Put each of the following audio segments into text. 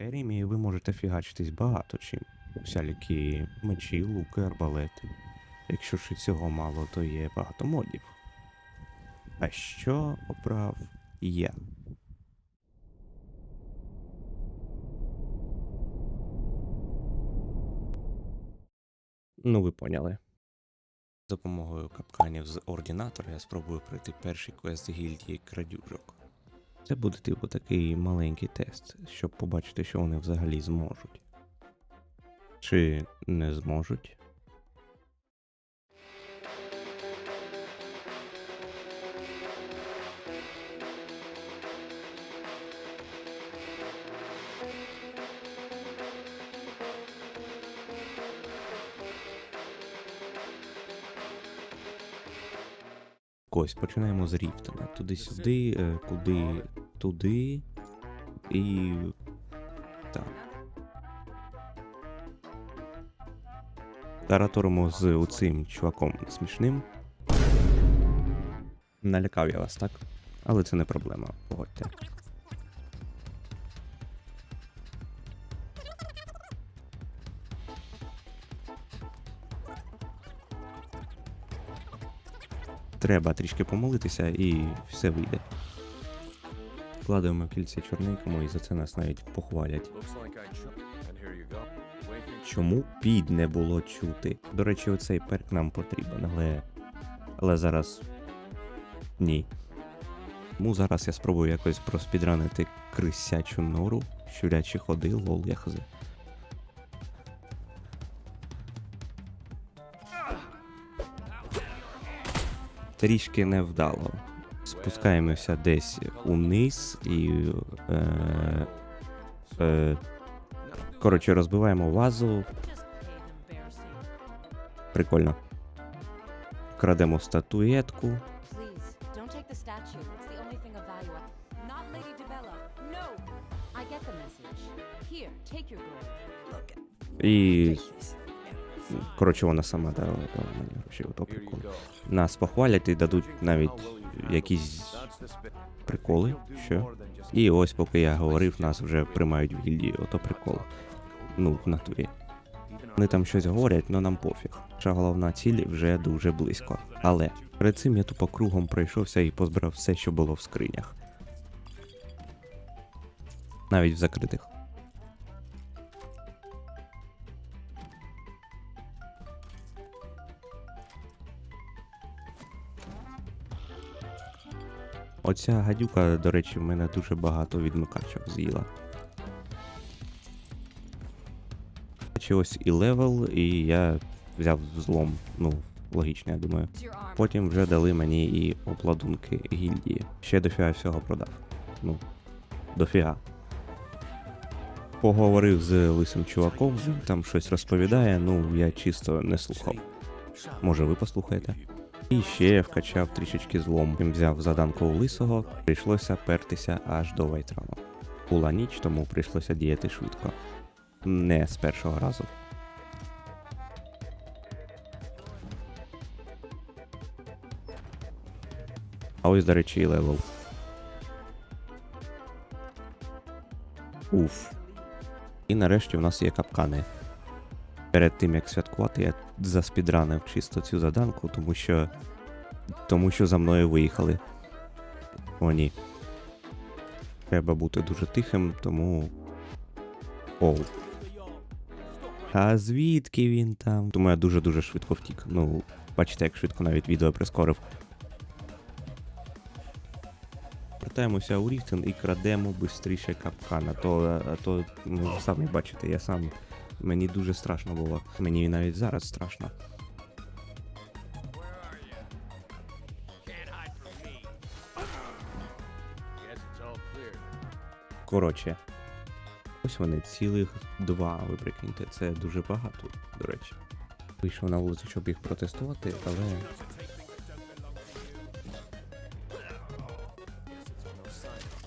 Скайрімі ви можете фігачитись багато чим. Всякі мечі, луки, арбалети. Якщо ж і цього мало, то є багато модів. А що обрав я? Ну, ви поняли. За допомогою капканів з ординатора я спробую пройти перший квест гільдії крадюжок. Це буде типу такий маленький тест, щоб побачити, що вони взагалі зможуть. Чи не зможуть. Ось починаємо з Ріфтона. Туди-сюди, е, куди туди і. Так. Тараторимо з оцим чуваком смішним. Налякав я вас, так? Але це не проблема, погодьте. Треба трішки помолитися і все вийде. Вкладаємо кільце чорненькому і за це нас навіть похвалять. Чому під не було чути? До речі, оцей перк нам потрібен, але. Але зараз. Ні. Тому зараз я спробую якось проспідранити крисячу нору, щурячі ходи, лол яхзи. Трішки невдало. Спускаємося десь униз і. Е, е, коротше, розбиваємо вазу. Прикольно. Крадемо статуетку. І. Коротше, вона сама дала, мені гроші, ото go. Нас похвалять і дадуть навіть якісь приколи. Що? І ось поки я говорив, нас вже приймають в гільдію, ото прикол. Ну, в натурі. Вони там щось говорять, але нам пофіг. Наша головна ціль вже дуже близько. Але перед цим я тупо кругом пройшовся і позбирав все, що було в скринях. Навіть в закритих. Оця гадюка, до речі, в мене дуже багато відмикачок з'їла. Чи ось і левел, і я взяв злом. Ну, логічно, я думаю. Потім вже дали мені і обладунки гільдії. Ще дофіга всього продав. Ну, дофіга. Поговорив з лисим чуваком, він там щось розповідає, ну я чисто не слухав. Може, ви послухаєте? І ще я вкачав трішечки злом. Він взяв заданку у лисого, прийшлося пертися аж до Вайтрана. Була ніч, тому прийшлося діяти швидко. Не з першого разу. А ось, до речі, і левел. Уф. І нарешті в нас є капкани. Перед тим як святкувати, я заспідранив чисто цю заданку, тому що. Тому що за мною виїхали. О, ні. Треба бути дуже тихим, тому. Оу. А звідки він там? Тому я дуже-дуже швидко втік. Ну, бачите, як швидко навіть відео прискорив. Вертаємося у Ріфтен і крадемо швидше капкана. То, а то ну, самі бачите, я сам. Мені дуже страшно було. Мені навіть зараз страшно. Коротше. Ось вони цілих два, ви прикиньте, це дуже багато, до речі. Вийшов на вулицю, щоб їх протестувати, але.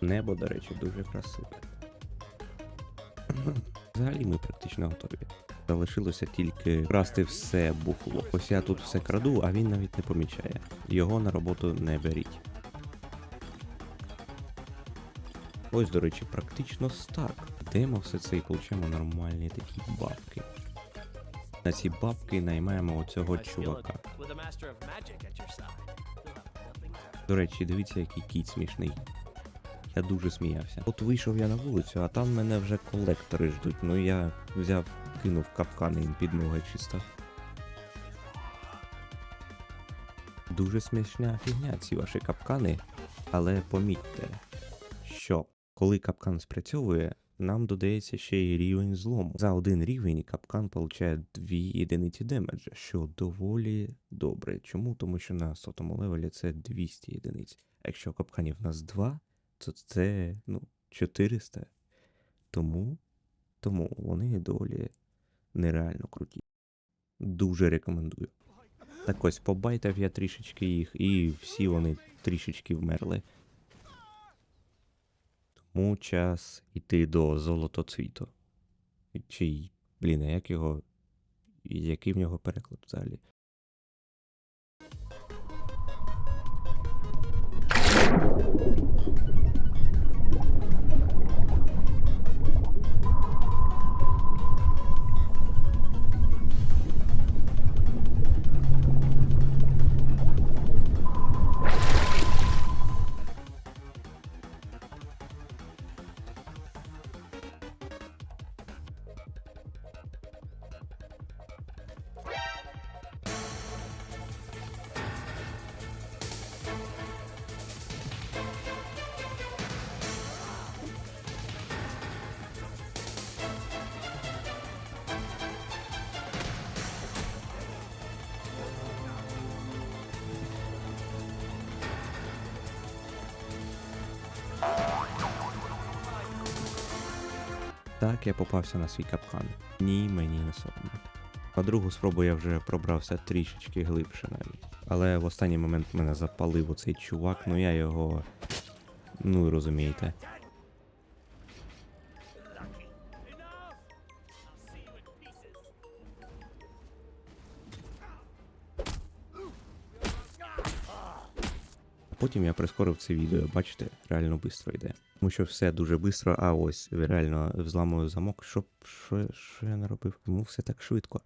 Небо, до речі, дуже красиве. Взагалі ми практично готові. Залишилося тільки красти все бухло. Ось я тут все краду, а він навіть не помічає. Його на роботу не беріть. Ось, до речі, практично стак. Продаємо все це і получаємо нормальні такі бабки. На ці бабки наймаємо оцього чувака. До речі, дивіться, який кіт смішний. Я дуже сміявся. От вийшов я на вулицю, а там мене вже колектори ждуть. Ну я взяв, кинув капкани їм під ноги чисто. Дуже смішня фігня ці ваші капкани, але помітьте, що коли капкан спрацьовує, нам додається ще й рівень злому. За один рівень капкан получає 2 єдиниці демеджа, що доволі добре. Чому? Тому що на сотому левелі це 200 єдиниць. Якщо капканів у нас 2, то це ну, 400. Тому, тому вони доволі нереально круті. Дуже рекомендую. Так ось побайтав я трішечки їх, і всі вони трішечки вмерли. Тому час іти до золотоцвіту. Чи, блін, а як його. Який в нього переклад взагалі? Так, я попався на свій капкан. Ні, мені не соромно. На другу спробу я вже пробрався трішечки глибше навіть. Але в останній момент мене запалив оцей чувак, ну я його. Ну, розумієте. Потім я прискорив це відео, бачите, реально швидко йде. Тому що все дуже швидко, а ось реально взламую замок, що, що, що я наробив. Тому все так швидко.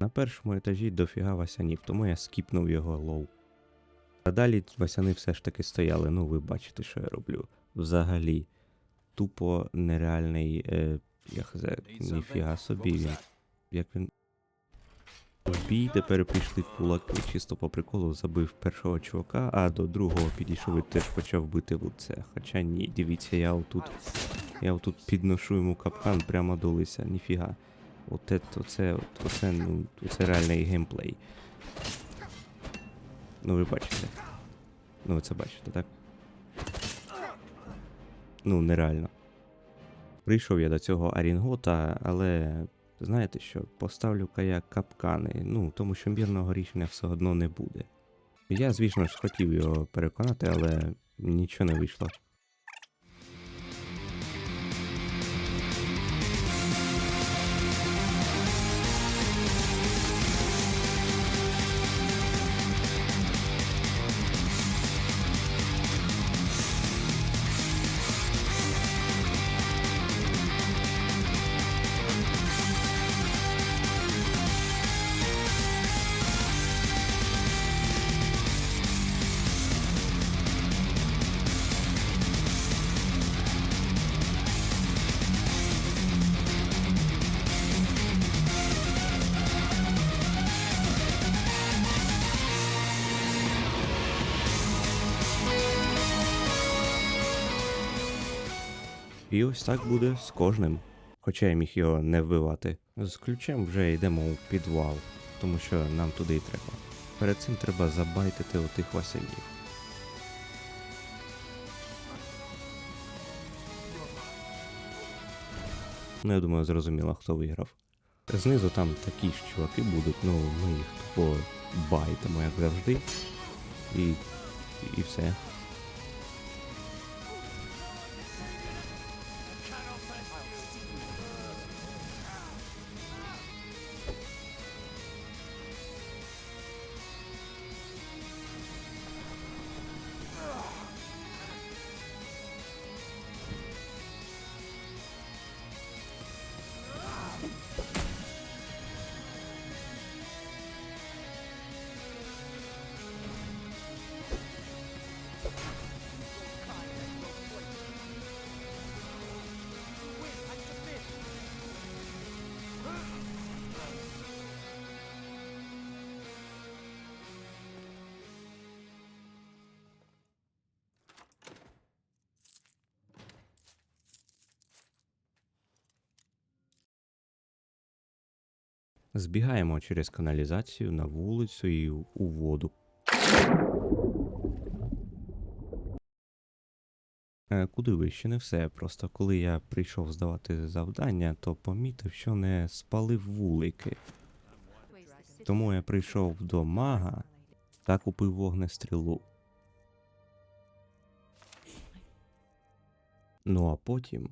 На першому етажі дофіга васянів, тому я скіпнув його лоу. А далі васяни все ж таки стояли, ну ви бачите, що я роблю. Взагалі, тупо нереальний, е, я хз, ніфіга собі він. Як він. Бій тепер пішли кулаки, чисто по приколу забив першого чувака, а до другого підійшов і теж почав бити в лице. Хоча ні, дивіться, я отут. Я отут підношу йому капкан прямо до лиця, ніфіга. Оте, оце, оце, ну, це реальний геймплей. Ну ви бачите. Ну ви це бачите, так? Ну, нереально. Прийшов я до цього Арінгота, але знаєте що, поставлю кая капкани, ну, тому що мірного рішення все одно не буде. Я, звісно ж, хотів його переконати, але нічого не вийшло. І ось так буде з кожним. Хоча я міг його не вбивати. З ключем вже йдемо у підвал, тому що нам туди й треба. Перед цим треба забайтити отих василів. Ну, я думаю, зрозуміло, хто виграв. Знизу там такі ж чуваки будуть, ну ми їх тупо байтимо, як завжди. І. і все. Збігаємо через каналізацію на вулицю і у воду. Е, Куди ви ще не все. Просто коли я прийшов здавати завдання, то помітив, що не спалив вулики. Тому я прийшов до мага та купив вогнестрілу. Ну а потім